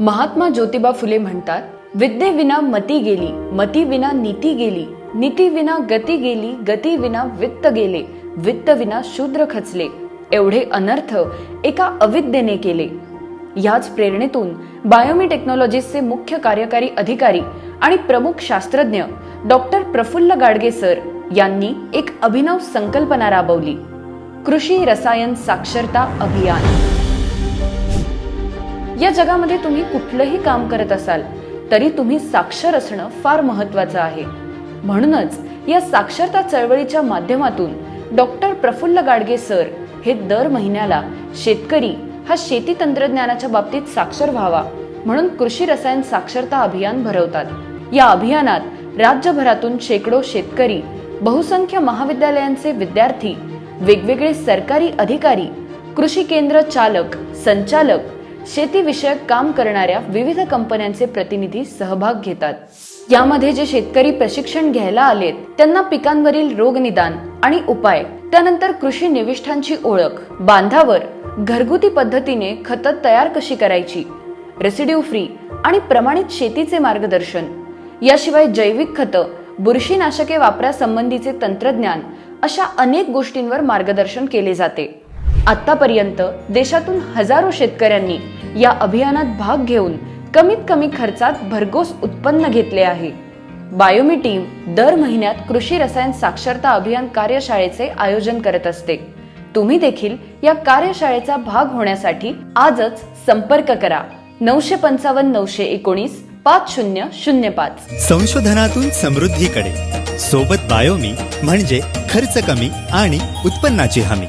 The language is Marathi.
महात्मा ज्योतिबा फुले म्हणतात विद्ये विना मती गेली मती विना नीती गेली नीती विना गती गेली गती विना वित्त गेले वित्त विना शूद्र खचले एवढे अनर्थ एका अविद्येने केले. याच प्रेरणेतून बायोमी टेक्नॉलॉजीजचे मुख्य कार्यकारी अधिकारी आणि प्रमुख शास्त्रज्ञ डॉक्टर प्रफुल्ल गाडगे सर यांनी एक अभिनव संकल्पना राबवली. कृषी रसायन साक्षरता अभियान. या जगामध्ये तुम्ही कुठलंही काम करत असाल तरी तुम्ही साक्षर असणं फार महत्वाचं आहे. म्हणूनच या साक्षरता चळवळीच्या माध्यमातून डॉक्टर प्रफुल्ल गाडगे सर हे दर महिन्याला शेतकरी हा शेती तंत्रज्ञानाच्या बाबतीत साक्षर व्हावा म्हणून कृषी रसायन साक्षरता अभियान भरवतात. या अभियानात राज्यभरातून शेकडो शेतकरी बहुसंख्य महाविद्यालयांचे विद्यार्थी वेगवेगळे सरकारी अधिकारी कृषी केंद्र चालक संचालक शेतीविषयक काम करणाऱ्या विविध कंपन्यांचे प्रतिनिधी सहभाग घेतात. यामध्ये जे शेतकरी प्रशिक्षण घ्यायला आलेत त्यांना पिकांवरील रोग निदान आणि उपाय त्यानंतर कृषी निविष्ठांची ओळख बांधावर घरगुती पद्धतीने खतं तयार कशी करायची रेसिड्यू फ्री आणि प्रमाणित शेतीचे मार्गदर्शन याशिवाय जैविक खतं बुरशीनाशके वापरासंबंधीचे तंत्रज्ञान अशा अनेक गोष्टींवर मार्गदर्शन केले जाते. आतापर्यंत देशातून हजारो शेतकऱ्यांनी या अभियानात भाग घेऊन कमीत कमी खर्चात भरघोस उत्पन्न घेतले आहे. बायोमी टीम दर महिन्यात कृषी रसायन साक्षरता अभियान कार्यशाळेचे आयोजन करत असते. तुम्ही देखील या कार्यशाळेचा भाग होण्यासाठी आजच संपर्क करा. नऊशे पंचावन्न नऊशे एकोणीस पाच शून्य शून्य पाच. संशोधनातून समृद्धीकडे. सोबत बायोमी म्हणजे खर्च कमी आणि उत्पन्नाची हमी.